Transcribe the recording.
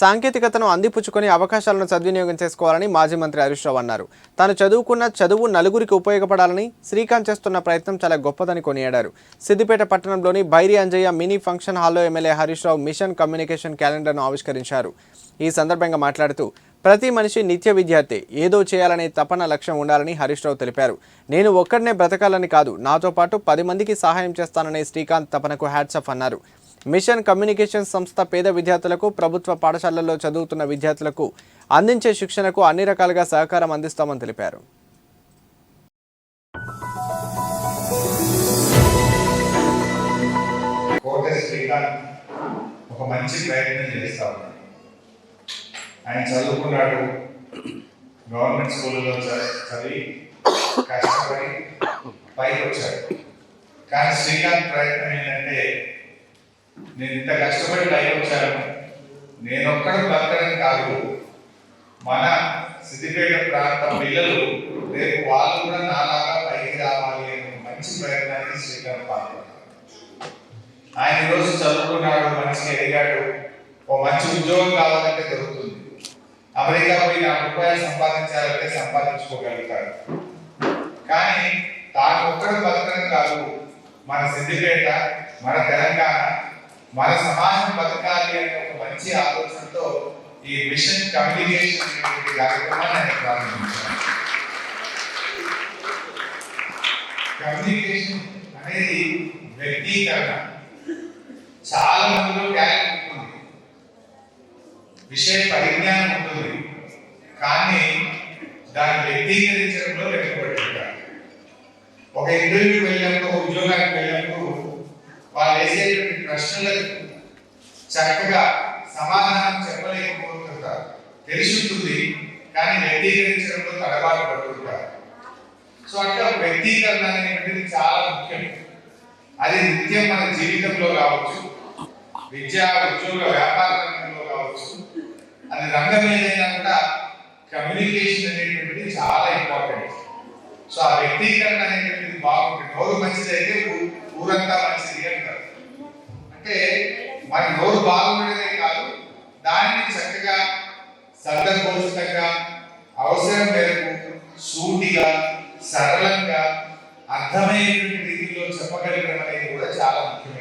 సాంకేతికతను అందిపుచ్చుకొని అవకాశాలను సద్వినియోగం చేసుకోవాలని మాజీ మంత్రి హరీష్ రావు అన్నారు. తాను చదువుకున్న చదువు నలుగురికి ఉపయోగపడాలని శ్రీకాంత్ చేస్తున్న ప్రయత్నం చాలా గొప్పదని కొనియాడారు. సిద్దిపేట పట్టణంలోని బైరి అంజయ్య మినీ ఫంక్షన్ హాల్లో MLA Harish Rao mission communication క్యాలెండర్ను ఆవిష్కరించారు. ఈ సందర్భంగా మాట్లాడుతూ ప్రతి మనిషి నిత్య విద్యార్థి. ఏదో చేయాలనే తపన లక్ష్యం ఉండాలని హరీష్ రావు తెలిపారు. నేను ఒక్కడనే బ్రతకాలని కాదు. నాతో పాటు పది మందికి సహాయం చేస్తాననే శ్రీకాంత్ తపనకు హ్యాట్సప్ అన్నారు. మిషన్ కమ్యూనికేషన్ సంస్థ పేద విద్యార్థులకు ప్రభుత్వ పాఠశాలల్లో చదువుతున్న విద్యార్థులకు అందించే శిక్షణకు అన్ని రకాలుగా సహకారం అందిస్తామని తెలిపారు. ఒక మంచి ప్రయత్నం చేస్తా ఉన్నాడు. ఆయన చదువుకున్నాడు. గవర్నమెంట్ స్కూల్లో చదివి కష్టపడి పైకి వచ్చాడు. కానీ శ్రీకాంత్ ప్రయత్నం ఏంటంటే నేను ఇంత కష్టపడి పైకి వచ్చాను. నేను ఒక్కడ బతకడం కాదు. మన సిద్దిపేట ప్రాంత పిల్లలు రేపు వాళ్ళు కూడా నాలాగా పైకి రావాలి అనే మంచి ప్రయత్నాన్ని శ్రీకారం పాల్గొన్నాడు ఆయన ఈరోజు చదువుకున్నాడు మంచిగా ఎదిగాడు. ఓ మంచి ఉద్యోగం కావాలంటే దొరుకుతుంది. అమెరికా పోయి నా రూపాయలు సంపాదించాలంటే సంపాదించుకోగలుగుతాడు. కానీ తాను ఒక్కడు బతకడం కాదు. మన సిద్దిపేట మన తెలంగాణ మన సమాజం బతకాలి అనే ఒక మంచి ఆలోచనతో ఈ మిషన్ కమ్యూనికేషన్ అనేటువంటి కార్యక్రమాన్ని ఆయన ప్రారంభించారు. కమ్యూనికేషన్ అనేది వ్యక్తీకరణ. చాలా మందిలో టాలెంట్ ఉంటుంది. విషయ పరిజ్ఞానం ఉంటుంది. కానీ దాన్ని వ్యక్తీకరించడంలో వెనుకబడుతుంటారు ఒక ఇంటర్వ్యూకి వెళ్ళినప్పుడు ఒక ఉద్యోగానికి వెళ్ళినప్పుడు వాళ్ళు వేసేటువంటి ప్రశ్నలకు చక్కగా సమాధానం చెప్పలేకపోతుంటారు. తెలిసి కానీ వ్యక్తీకరించడంలో తడబాటు పడుతుంటారు. సో అట్లా వ్యక్తీకరణ అనేటువంటిది చాలా ముఖ్యం. అది నిత్యం మన జీవితంలో కావచ్చు విద్య ఉద్యోగ వ్యాపార రంగంలో కావచ్చు అది రంగం ఏదైనా కూడా కమ్యూనికేషన్ అనేటువంటిది చాలా ఇంపార్టెంట్. సో ఆ వ్యక్తీకరణ అనేటువంటిది బాగుంటుంది. నోరు మంచిదైతే ఊరంతా మంచిది అంటారు. అంటే మన నోరు బాగుండేదే కాదు దానిని చక్కగా సందర్భోచితంగా అవసరం మేరకు సూటిగా సరళంగా అర్థమయ్యేటువంటి రీతిలో చెప్పగలగడం అనేది కూడా చాలా ముఖ్యం.